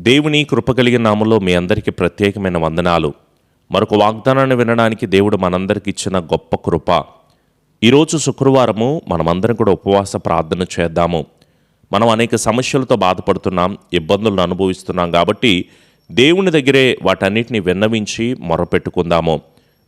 దేవుని కృప కలిగిన నామంలో మీ అందరికీ ప్రత్యేకమైన వందనాలు. మరొక వాగ్దానాన్ని వినడానికి దేవుడు మనందరికి ఇచ్చిన గొప్ప కృప. ఈరోజు శుక్రవారము మనమందరం కూడా ఉపవాస ప్రార్థన చేద్దాము. మనం అనేక సమస్యలతో బాధపడుతున్నాం ఇబ్బందులను అనుభవిస్తున్నాం కాబట్టి దేవుని దగ్గరే వాటన్నిటిని విన్నవించి మొరపెట్టుకుందాము.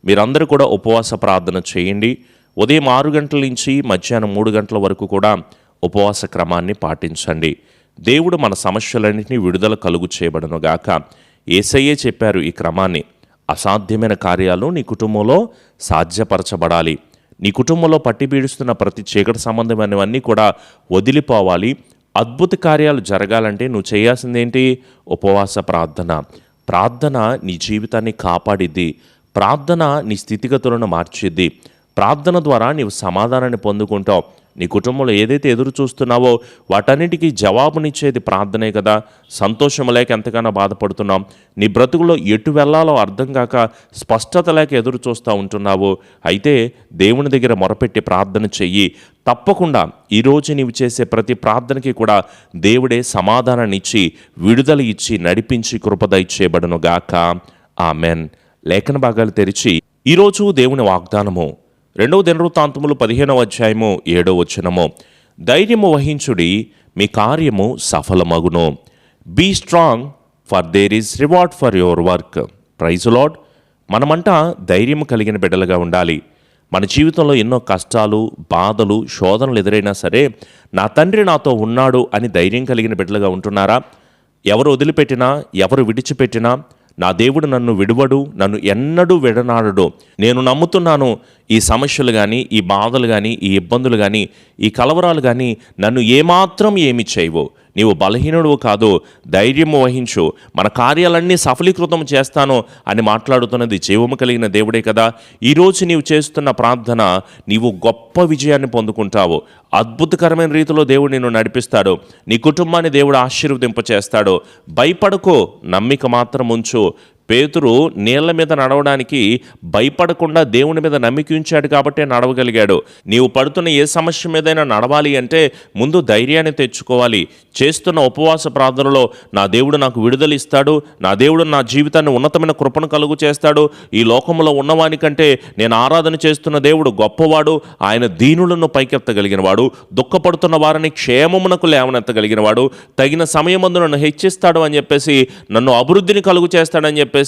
మీరందరూ కూడా ఉపవాస ప్రార్థన చేయండి. ఉదయం ఆరు గంటల నుంచి మధ్యాహ్నం మూడు గంటల వరకు కూడా ఉపవాస క్రమాన్ని పాటించండి. దేవుడు మన సమస్యలన్నింటినీ విడుదల కలుగు చేయబడనుగాక ఏసయ్యే చెప్పారు ఈ క్రమాన్ని. అసాధ్యమైన కార్యాలు నీ కుటుంబంలో సాధ్యపరచబడాలి. నీ కుటుంబంలో పట్టి పీడిస్తున్న ప్రతి చీకటి సంబంధమైనవన్నీ కూడా వదిలిపోవాలి. అద్భుత కార్యాలు జరగాలంటే నువ్వు చేయాల్సింది ఏంటి ఉపవాస ప్రార్థన. ప్రార్థన నీ జీవితాన్ని కాపాడిద్ది. ప్రార్థన నీ స్థితిగతులను మార్చిద్ది. ప్రార్థన ద్వారా నీవు సమాధానాన్ని పొందుకుంటావు. నీ కుటుంబంలో ఏదైతే ఎదురు చూస్తున్నావో వాటన్నిటికీ జవాబునిచ్చేది ప్రార్థనే కదా. సంతోషం లేక ఎంతగానో బాధపడుతున్నాం. నీ బ్రతుకులో ఎటు వెళ్ళాలో అర్థం కాక స్పష్టత లేక ఎదురు చూస్తూ ఉంటున్నావు. అయితే దేవుని దగ్గర మొరపెట్టి ప్రార్థన చెయ్యి. తప్పకుండా ఈరోజు నీవు చేసే ప్రతి ప్రార్థనకి కూడా దేవుడే సమాధానాన్ని ఇచ్చి విడుదల ఇచ్చి నడిపించి కృపద ఇచ్చేయబడను గాక ఆమెన్. లేఖన భాగాలు తెరిచి ఈరోజు దేవుని వాగ్దానము రెండవ దినవృత్తాంతములు పదిహేనవ అధ్యాయము ఏడవ వచనము. ధైర్యము వహించుడి మీ కార్యము సఫలమగును. Be strong for there is reward for your work praise lord మనమంట ధైర్యం కలిగిన బిడ్డలుగా ఉండాలి. మన జీవితంలో ఎన్నో కష్టాలు బాధలు శోధనలు ఎదురైనా సరే నా తండ్రి నాతో ఉన్నాడు అని ధైర్యం కలిగిన బిడ్డలుగా ఉంటున్నారా? ఎవరు వదిలిపెట్టినా ఎవరు విడిచిపెట్టినా నా దేవుడు నన్ను విడువడు నన్ను ఎన్నడూ విడనాడడు. నేను నమ్ముతున్నాను ఈ సమస్యలు కానీ ఈ బాధలు కానీ ఈ ఇబ్బందులు కానీ ఈ కలవరాలు కానీ నన్ను ఏమాత్రం ఏమి చేయవు. నీవు బలహీనుడు కాదు ధైర్యము వహించు. మన కార్యాలన్నీ సఫలీకృతం చేస్తాను అని మాట్లాడుతున్నది జీవము కలిగిన దేవుడే కదా. ఈరోజు నీవు చేస్తున్న ప్రార్థన నీవు గొప్ప విజయాన్ని పొందుకుంటావు. అద్భుతకరమైన రీతిలో దేవుడు నిన్ను నడిపిస్తాడు. నీ కుటుంబాన్ని దేవుడు ఆశీర్వదింప చేస్తాడు నమ్మిక మాత్రం ఉంచు. పేతురు నీళ్ళ మీద నడవడానికి భయపడకుండా దేవుని మీద నమ్మిక ఉంచాడు కాబట్టే నడవగలిగాడు. నీవు పడుతున్న ఏ సమస్య మీదైనా నడవాలి అంటే ముందు ధైర్యాన్ని తెచ్చుకోవాలి. చేస్తున్న ఉపవాస ప్రార్థనలో నా దేవుడు నాకు విడుదల ఇస్తాడు. నా దేవుడు నా జీవితాన్ని ఉన్నతమైన కృపను కలుగు చేస్తాడు. ఈ లోకంలో ఉన్నవాని కంటే నేను ఆరాధన చేస్తున్న దేవుడు గొప్పవాడు. ఆయన దీనులను పైకెత్తగలిగిన వాడు దుఃఖపడుతున్న వారిని క్షేమమునకు లేవనెత్తగలిగిన వాడు తగిన సమయమందు నన్ను హెచ్చిస్తాడు అని చెప్పేసి నన్ను అభివృద్ధిని కలుగు చేస్తాడని చెప్పేసి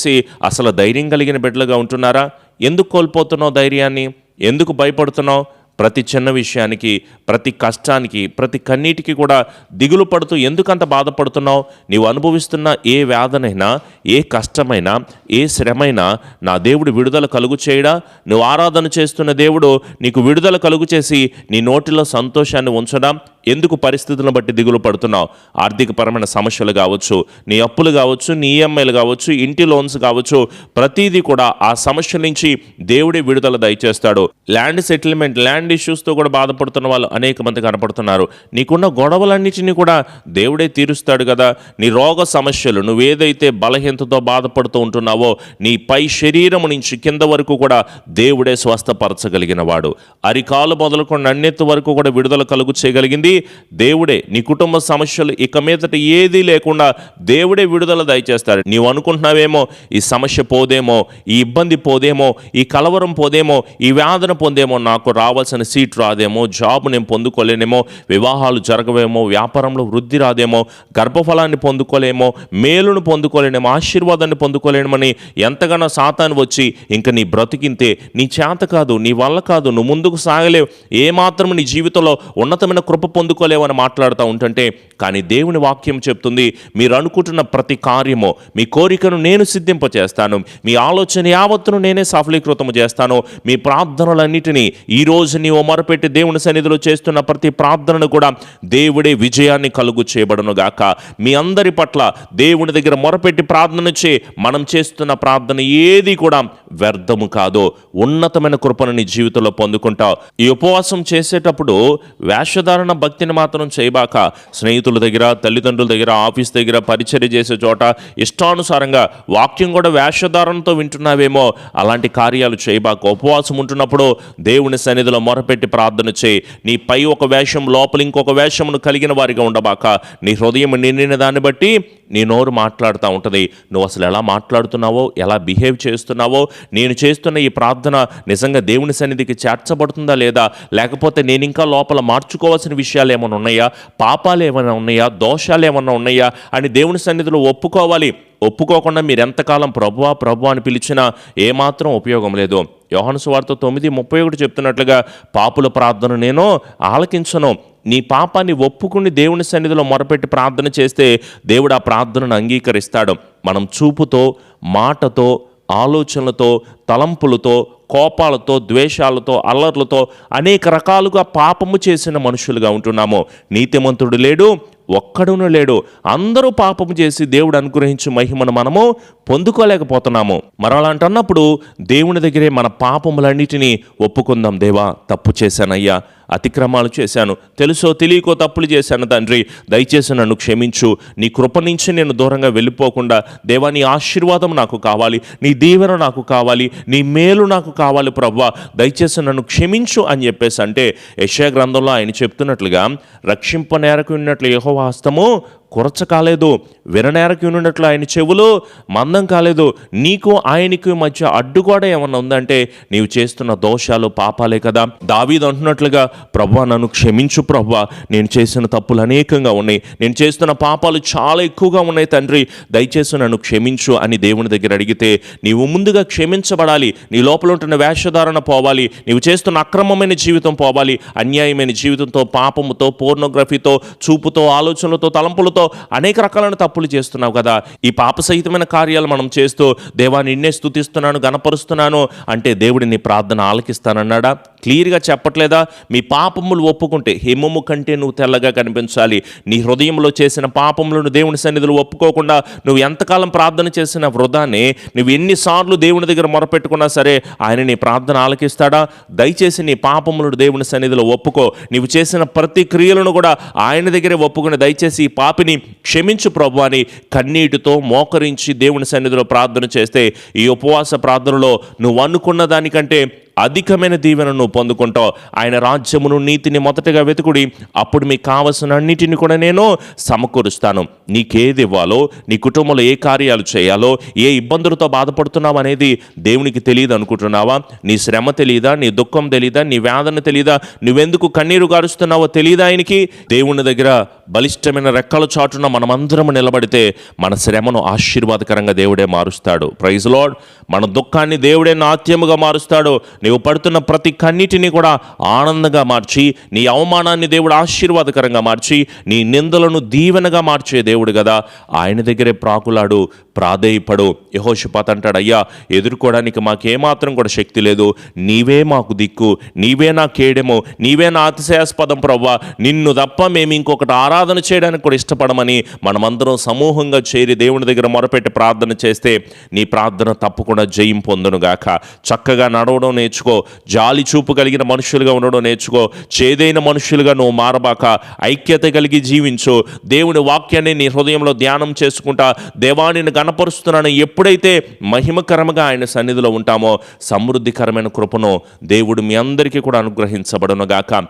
అసలు ధైర్యం కలిగిన బిడ్డలుగా ఉంటున్నారా? ఎందుకు కోల్పోతున్నావు ధైర్యాన్ని? ఎందుకు భయపడుతున్నావు? ప్రతి చిన్న విషయానికి ప్రతి కష్టానికి ప్రతి కన్నీటికి కూడా దిగులు పడుతూ ఎందుకంత బాధపడుతున్నావు? నీవు అనుభవిస్తున్న ఏ వ్యాధనైనా ఏ కష్టమైనా ఏ శ్రమైనా నా దేవుడు విడుదల కలుగు చేయడా? నువ్వు ఆరాధన చేస్తున్న దేవుడు నీకు విడుదల కలుగు చేసి నీ నోటిలో సంతోషాన్ని ఉంచడం? ఎందుకు పరిస్థితులను బట్టి దిగులు పడుతున్నావు? ఆర్థికపరమైన సమస్యలు కావచ్చు నీ అప్పులు కావచ్చు నీ ఈఎంఐలు కావచ్చు ఇంటి లోన్స్ కావచ్చు ప్రతిదీ కూడా ఆ సమస్య నుంచి దేవుడే విడుదల దయచేస్తాడు. ల్యాండ్ సెటిల్మెంట్ ల్యాండ్ ఇష్యూస్తో కూడా బాధపడుతున్న వాళ్ళు అనేక మంది కనపడుతున్నారు. నీకున్న గొడవలన్నిటినీ కూడా దేవుడే తీరుస్తాడు కదా. నీ రోగ సమస్యలు నువ్వు ఏదైతే బలహీనతతో బాధపడుతూ ఉంటున్నావో నీ పై శరీరం నుంచి కింద వరకు కూడా దేవుడే స్వస్థపరచగలిగిన వాడు అరికాలు మొదలుకొని అన్నెత్తు వరకు కూడా విడుదల కలుగు చేయగలిగింది దేవుడే నీ కుటుంబ సమస్యలు ఇక మీదట ఏదీ లేకుండా దేవుడే విడుదల దయచేస్తాడు. నీవు అనుకుంటున్నావేమో ఈ సమస్య పోదేమో ఈ ఇబ్బంది పోదేమో ఈ కలవరం పోదేమో ఈ వేదన పొందేమో నాకు రావాల్సిన సీట్ రాదేమో జాబ్ నేను పొందుకోలేనేమో వివాహాలు జరగవేమో వ్యాపారంలో వృద్ధి రాదేమో గర్భఫలాన్ని పొందుకోలేమో మేలును పొందుకోలేనేమో ఆశీర్వాదాన్ని పొందుకోలేమని ఎంతగానో సాతాను వచ్చి ఇంక నీ బ్రతికింతే నీ చేత కాదు నీ వల్ల కాదు నువ్వు ముందుకు సాగలేవు. ఏమాత్రం నీ జీవితంలో ఉన్నతమైన కృప పొందుకోలేవు మాట్లాడుతూ ఉంటుంటే కానీ దేవుని వాక్యం చెప్తుంది మీరు అనుకుంటున్న ప్రతి కార్యము మీ కోరికను నేను సిద్ధింపచేస్తాను మీ ఆలోచన యావత్తును నేనే సఫలీకృతము చేస్తాను మీ ప్రార్థనలన్నిటినీ ఈ రోజు నీవు మొరపెట్టి దేవుని సన్నిధిలో చేస్తున్న ప్రతి ప్రార్థనను కూడా దేవుడే విజయాన్ని కలుగు చేయబడను గాక. మీ అందరి పట్ల దేవుని దగ్గర మొరపెట్టి ప్రార్థన చే మనం చేస్తున్న ప్రార్థన ఏది కూడా వ్యర్థము కాదు. ఉన్నతమైన కృపను నీ జీవితంలో పొందుకుంటావు ఈ ఉపవాసం చేసేటప్పుడు వేషధారణ భక్తిని మాత్రం చేయబాక. స్నేహితుల దగ్గర తల్లిదండ్రుల దగ్గర ఆఫీస్ దగ్గర పరిచర్య చేసే చోట ఇష్టానుసారంగా వాక్యం కూడా వేషధారణతో వింటున్నావేమో. అలాంటి కార్యాలు చేయబాక. ఉపవాసం ఉంటున్నప్పుడు దేవుని సన్నిధిలో మొరపెట్టి ప్రార్థన చేయి. నీ పై ఒక వేషం లోపల ఇంకొక వేషమును కలిగిన వారిగా ఉండబాక. నీ హృదయం నిండిన దాన్ని బట్టి నీ నోరు మాట్లాడుతూ ఉంటుంది. నువ్వు అసలు ఎలా మాట్లాడుతున్నావో ఎలా బిహేవ్ చేస్తున్నావో నేను చేస్తున్న ఈ ప్రార్థన నిజంగా దేవుని సన్నిధికి చేర్చబడుతుందా లేదా? లేకపోతే నేను ఇంకా లోపల మార్చుకోవాల్సిన విషయాలు ఏమైనా ఉన్నాయా? పాపాలు ఏమైనా ఉన్నాయా? దోషాలు ఏమైనా ఉన్నాయా? అని దేవుని సన్నిధిలో ఒప్పుకోవాలి. ఒప్పుకోకుండా మీరు ఎంతకాలం ప్రభువా ప్రభు అని పిలిచినా ఏమాత్రం ఉపయోగం లేదు. యోహన్ సువార్త తొమ్మిది ముప్పై ఒకటి చెప్తున్నట్లుగా పాపుల ప్రార్థన నేను ఆలకించను. నీ పాపాన్ని ఒప్పుకుని దేవుని సన్నిధిలో మొరపెట్టి ప్రార్థన చేస్తే దేవుడు ఆ ప్రార్థనను అంగీకరిస్తాడు. మనం చూపుతో మాటతో ఆలోచనలతో తలంపులతో కోపాలతో ద్వేషాలతో అల్లర్లతో అనేక రకాలుగా పాపము చేసిన మనుషులుగా ఉంటున్నాము. నీతిమంతుడు లేడు ఒక్కడును లేడు. అందరూ పాపము చేసి దేవుడు అనుగ్రహించు మహిమను మనము పొందుకోలేకపోతున్నాము. మరలాంటన్నప్పుడు దేవుని దగ్గరే మన పాపములన్నిటినీ ఒప్పుకుందాం దేవా. తప్పు చేశానయ్యా. అతిక్రమాలు చేశాను. తెలుసో తెలియకో తప్పులు చేశాను తండ్రి. దయచేసి నన్ను క్షమించు. నీ కృప నుంచి నేను దూరంగా వెళ్ళిపోకుండా దేవా నీ ఆశీర్వాదం నాకు కావాలి. నీ దీవెన నాకు కావాలి. నీ మేలు నాకు కావాలి ప్రవ్వా. దయచేసి నన్ను క్షమించు అని చెప్పేసి అంటే యశయ గ్రంథంలో ఆయన చెప్తున్నట్లుగా రక్షింప నేరకు ఉన్నట్లు యెహోవా హస్తము కొరచ కాలేదు విననేరకు ఉన్నట్లు ఆయన చెవులు మందం కాలేదు. నీకు ఆయనకు మధ్య అడ్డుగోడ ఏమన్నా ఉందంటే నీవు చేస్తున్న దోషాలు పాపాలే కదా. దావీదు అంటున్నట్లుగా ప్రభా నన్ను క్షమించు ప్రభా. నేను చేసిన తప్పులు అనేకంగా ఉన్నాయి. నేను చేస్తున్న పాపాలు చాలా ఎక్కువగా ఉన్నాయి తండ్రి. దయచేసి నన్ను క్షమించు అని దేవుని దగ్గర అడిగితే నీవు ముందుగా క్షమించబడాలి. నీ లోపల ఉంటున్న వేషధారణ పోవాలి. నీవు చేస్తున్న అక్రమమైన జీవితం పోవాలి. అన్యాయమైన జీవితంతో పాపముతో పోర్నోగ్రఫీతో చూపుతో ఆలోచనలతో తలంపులతో అనేక రకాలైన తప్పులు చేస్తున్నావు కదా. ఈ పాప సహితమైన కార్యాలు మనం చేస్తూ దేవా నిన్నే స్తుతిస్తున్నాను గనపరుస్తున్నాను అంటే దేవుడి నీ ప్రార్థన ఆలకిస్తానన్నాడా? క్లియర్గా చెప్పట్లేదా? మీ పాపములు ఒప్పుకుంటే హిమము కంటే నువ్వు తెల్లగా కనిపించాలి. నీ హృదయంలో చేసిన పాపములను దేవుని సన్నిధిలో ఒప్పుకోకుండా నువ్వు ఎంతకాలం ప్రార్థన చేసిన వృధానే నువ్వు ఎన్నిసార్లు దేవుని దగ్గర మొరపెట్టుకున్నా సరే ఆయన నీ ప్రార్థన ఆలకిస్తాడా? దయచేసి నీ పాపములను దేవుని సన్నిధిలో ఒప్పుకో. నీవు చేసిన ప్రతి క్రియలను కూడా ఆయన దగ్గరే ఒప్పుకుని దయచేసి ఈ పాపిని క్షమించు ప్రభు అని కన్నీటితో మోకరించి దేవుని సన్నిధిలో ప్రార్థన చేస్తే ఈ ఉపవాస ప్రార్థనలో నువ్వు అనుకున్న దానికంటే అధికమైన దీవెనను పొందుకుంటావు. ఆయన రాజ్యమును నీతిని మొదటగా వెతుకుడి. అప్పుడు మీకు కావలసిన అన్నిటిని కూడా నేను సమకూరుస్తాను. నీకేది ఇవ్వాలో నీ కుటుంబంలో ఏ కార్యాలు చేయాలో ఏ ఇబ్బందులతో బాధపడుతున్నావు అనేది దేవునికి తెలియదు అనుకుంటున్నావా? నీ శ్రమ తెలియదా? నీ దుఃఖం తెలియదా? నీ వేదన తెలియదా? నువ్వెందుకు కన్నీరు గారుస్తున్నావో తెలియదా ఆయనకి? దేవుని దగ్గర బలిష్టమైన రెక్కల చాటున మనమందరం నిలబడితే మన శ్రమను ఆశీర్వాదకరంగా దేవుడే మారుస్తాడు. ప్రైజ్ లోడ్ మన దుఃఖాన్ని దేవుడే నాట్యముగా మారుస్తాడు. నీవు పడుతున్న ప్రతి కన్నిటిని కూడా ఆనందంగా మార్చి నీ అవమానాన్ని దేవుడు ఆశీర్వాదకరంగా మార్చి నీ నిందలను దీవెనగా మార్చే దేవుడు కదా. ఆయన దగ్గరే ప్రాకులాడు ప్రాధేయపడు. యహోషిపాత్ అంటాడు అయ్యా ఎదుర్కోవడానికి మాకేమాత్రం కూడా శక్తి లేదు. నీవే మాకు దిక్కు. నీవే నా కేడెము. నీవే నా అతిశయాస్పదం ప్రవ్వా. నిన్ను తప్ప మేము ఇంకొకటి ఆరాధన చేయడానికి కూడా ఇష్టపడమని మనమందరం సమూహంగా చేరి దేవుని దగ్గర మొరపెట్టి ప్రార్థన చేస్తే నీ ప్రార్థన తప్పకుండా జయం పొందునుగాక. చక్కగా నడవడం నేర్చుకో. జాలి చూపు కలిగిన మనుషులుగా ఉండడం నేర్చుకో. చేదైన మనుషులుగా నువ్వు మారబాక. ఐక్యత కలిగి జీవించు. దేవుని వాక్యాన్ని నీ హృదయంలో ధ్యానం చేసుకుంటా. దేవానిని గణపరుస్తున్నాను ఎప్పుడైతే మహిమకరంగా ఆయన సన్నిధిలో ఉంటామో సమృద్ధికరమైన కృపను దేవుడు మీ అందరికీ కూడా అనుగ్రహించబడనుగాక.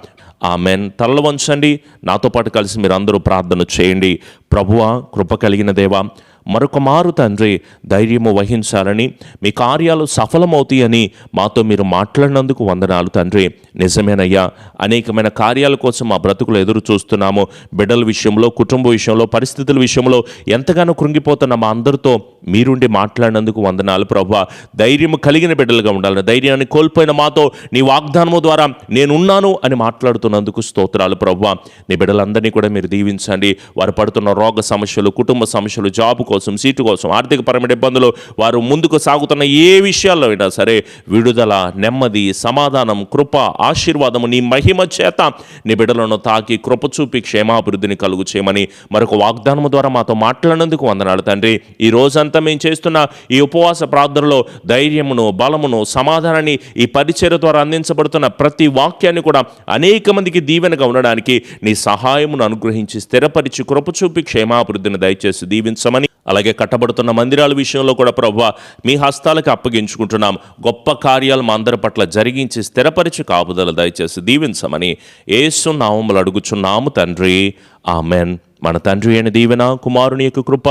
ఆమెన్. తల్ల వంచండి. నాతో పాటు కలిసి మీరు అందరూ ప్రార్థన చేయండి. ప్రభువా కృప కలిగిన దేవా మరొక మారు తండ్రి ధైర్యము వహించాలని మీ కార్యాలు సఫలమవుతాయని మాతో మీరు మాట్లాడినందుకు వందనాలు తండ్రి. నిజమేనయ్యా అనేకమైన కార్యాల కోసం మా బ్రతుకులు ఎదురు చూస్తున్నాము. బిడ్డల విషయంలో కుటుంబ విషయంలో పరిస్థితుల విషయంలో ఎంతగానో కృంగిపోతున్న మా అందరితో మీరుండి మాట్లాడినందుకు వందనాలు ప్రభా. ధైర్యం కలిగిన బిడ్డలుగా ఉండాలని ధైర్యాన్ని కోల్పోయిన మాతో నీ వాగ్దానము ద్వారా నేనున్నాను అని మాట్లాడుతున్నందుకు స్తోత్రాలు ప్రభా. నీ బిడ్డలందరినీ కూడా మీరు దీవించండి. వారు పడుతున్న రోగ సమస్యలు కుటుంబ సమస్యలు జాబ్ కోసం సీటు కోసం ఆర్థికపరమైన ఇబ్బందులు వారు ముందుకు సాగుతున్న ఏ విషయాల్లో అయినా సరే విడుదల నెమ్మది సమాధానం కృప ఆశీర్వాదము నీ మహిమ చేత నీ బిడ్డలను తాకి కృప చూపి క్షేమాభివృద్ధిని కలుగు చేయమని మరొక వాగ్దానము ద్వారా మాతో మాట్లాడినందుకు వందనాలు తండ్రి. ఈ రోజంతా మేము చేస్తున్న ఈ ఉపవాస ప్రార్థనలో ధైర్యమును బలమును సమాధానాన్ని ఈ పరిచయ ద్వారా అందించబడుతున్న ప్రతి వాక్యాన్ని కూడా అనేక మందికి దీవెనగా ఉండడానికి నీ సహాయమును అనుగ్రహించి స్థిరపరిచి కృప చూపి క్షేమాభివృద్ధిని దయచేసి దీవించమని అలాగే కట్టబడుతున్న మందిరాల విషయంలో కూడా ప్రభు మీ హస్తాలకు అప్పగించుకుంటున్నాం. గొప్ప కార్యాలు మా అందరి పట్ల జరిగించి స్థిరపరిచి కాపుదల దయచేసి దీవించమని ఏసు నామములు అడుగుచున్నాము తండ్రి. ఆమెన్. మన తండ్రి అయిన దీవెన కుమారుని యొక్క కృప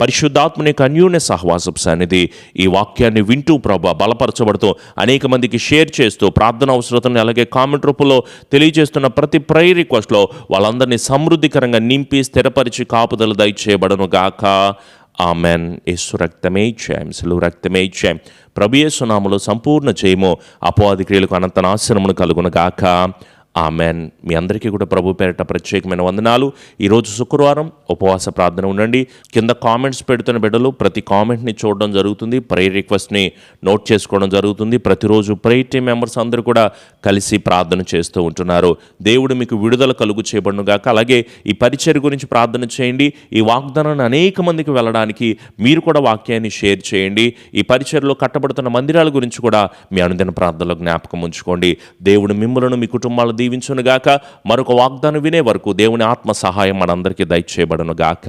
పరిశుద్ధాత్మని యొక్క అన్యూన్య సహవాసపు సన్నిధి ఈ వాక్యాన్ని వింటూ ప్రభా బలపరచబడుతూ అనేక మందికి షేర్ చేస్తూ ప్రార్థన అవసరతను అలాగే కామెంట్ రూపంలో తెలియజేస్తున్న ప్రతి ప్రైర్ రిక్వెస్ట్లో వాళ్ళందరినీ సమృద్ధికరంగా నింపి స్థిరపరిచి కాపుదల దయచేయబడను గాక. ఆమెన్. యేసు రక్తమే జయం సెలవు రక్తమే జయం ప్రభు యేసునామలో సంపూర్ణ చేయము అపవాది క్రియలకు అనంత నాశనమును కలుగును గాక. ఆమెన్. మీ అందరికీ కూడా ప్రభు పేరిట ప్రత్యేకమైన వందనాలు. ఈరోజు శుక్రవారం ఉపవాస ప్రార్థన ఉండండి. కింద కామెంట్స్ పెడుతున్న బిడ్డలు ప్రతి కామెంట్ని చూడడం జరుగుతుంది. ప్రే రిక్వెస్ట్ని నోట్ చేసుకోవడం జరుగుతుంది. ప్రతిరోజు ప్రే టీం మెంబర్స్ అందరూ కూడా కలిసి ప్రార్థన చేస్తూ ఉంటున్నారు. దేవుడు మీకు విడుదల కలుగు చేయబడునుగాక అలాగే ఈ పరిచయ గురించి ప్రార్థన చేయండి. ఈ వాగ్దానాన్ని అనేక మందికి వెళ్ళడానికి మీరు కూడా వాక్యాన్ని షేర్ చేయండి. ఈ పరిచయలో కట్టబడుతున్న మందిరాల గురించి కూడా మీ అనుదిన ప్రార్థనలో జ్ఞాపకం ఉంచుకోండి. దేవుడు మిమ్మలను మీ కుటుంబాల దీవించునుగాక. మరొక వాగ్దానం వినే వరకు దేవుని ఆత్మ సహాయం మనందరికీ దయచేయబడును గాక